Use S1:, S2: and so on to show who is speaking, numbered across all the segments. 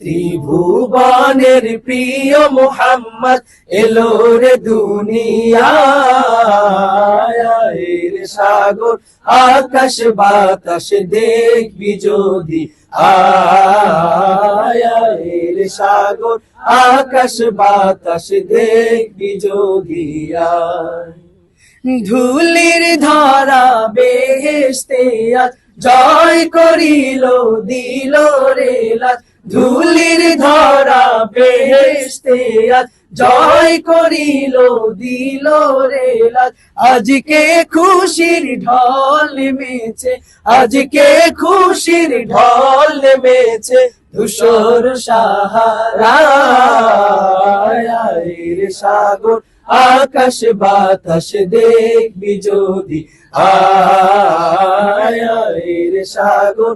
S1: ত্রিভুবনের প্রিয় মুহাম্মদ এলো রে দুনিয়ায় রে সাগর, আকাশ, বাতাস দেখবি যদি আয় রে সাগর, আকাশ, বাতাস দেখবি যদি আয়। ধুলির ধরা বেহেস্তে আজ জয় করিল দিল রে লাজ। ধুলির ধরা বেহেস্তে আজ জয় করিল, দিল রে লাজ। আজকে খুশির ঢল নেমেছে, আজকে খুশির ঢল নেমেছে ধূসর সাহারা সাগর। আকাশ বাতাস দেখবি যদি আয় রে সাগর।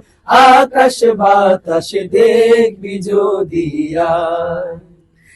S1: আকাশ বাতাস দেখবি যদি, আয়।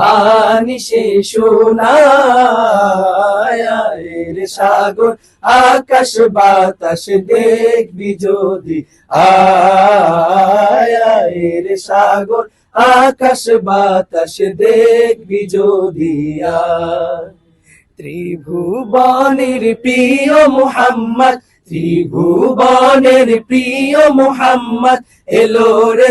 S1: বাণী সে শোনায় রে সাগর, আকাশ বাতাস দেখবি যদি। আয় রে সাগর, আকাশ বাতাস দেখবি যদি। ত্রিভুবনের প্রিয় মুহাম্মদ, ত্রিভুবনের প্রিয় মুহাম্মদ, এলো রে